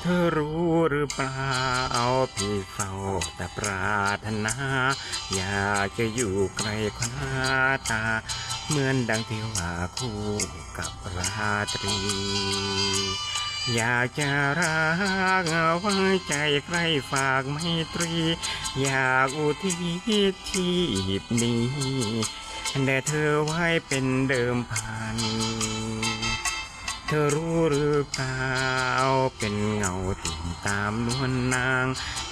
เธอรู้หรือเปล่าพี่เฝ้าแต่ปรารถนา อยากจะอยู่ใกล้คว้าตา เหมือนดังที่ว่าคู่กับราตรี อยากจะรักไว้ใจใกล้ฝากไมตรี อยากอุทิศชีพนี้แด่เธอไว้เป็นเดิมพัน เธอรู้หรือเปล่า เป็นเงาติ่งตามนวลนาง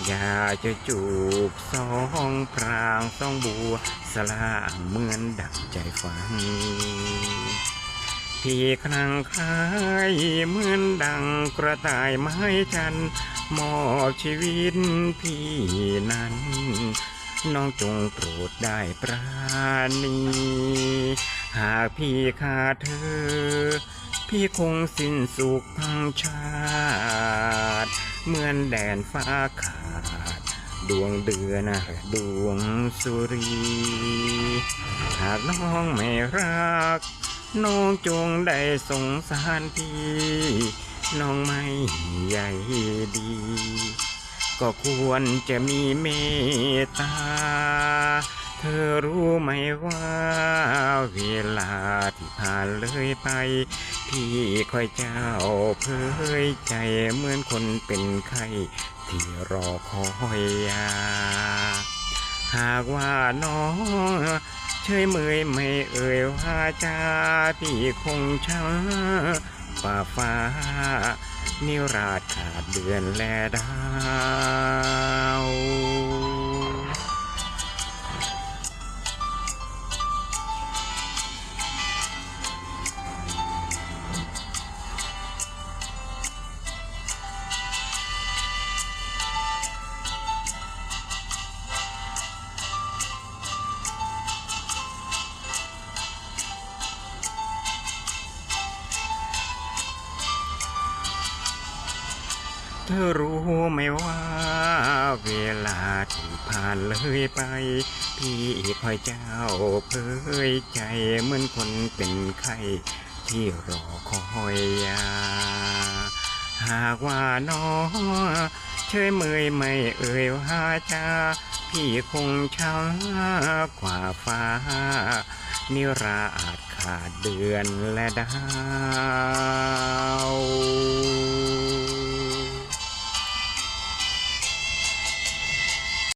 อยากจะจูบสองพรางสองบัวสลางเหมือนดังใจฝันที่ครั้งคล้ายเหมือนดังกระต่ายไม้จันมอบชีวิตพี่นั้น น้องจงโปรดได้ปราณี หากพี่ขาดเธอ พี่คงสิ้นสุขทั้งชาติ เหมือนแดนฟ้าขาด ดวงเดือนดวงสุรี หากน้องไม่รัก น้องจงได้สงสารพี่น้องไม่ใหญ่ดี ก็ควรจะมีเมตตา อรู้ไหมว่า เวลาที่ผ่านเลยไป พี่คอยเจ้าเผยใจเหมือนคนเป็นไข้ที่รอคอยยา หากว่าน้องเฉยเมยไม่เอ่ยว่าจาพี่คงช้าฝ่าฟ้า นิราชขาดเดือนแลดา เธอรู้ไหมว่าเวลาที่ผ่านเลยไป พี่คอยเจ้าเผยใจเหมือนคนเป็นไข้ที่รอคอยยา หากว่าน้องเฉยเมยไม่เอ่ยว่าจาพี่คงช้ากว่าฟ้า นิราชขาดเดือนและดาว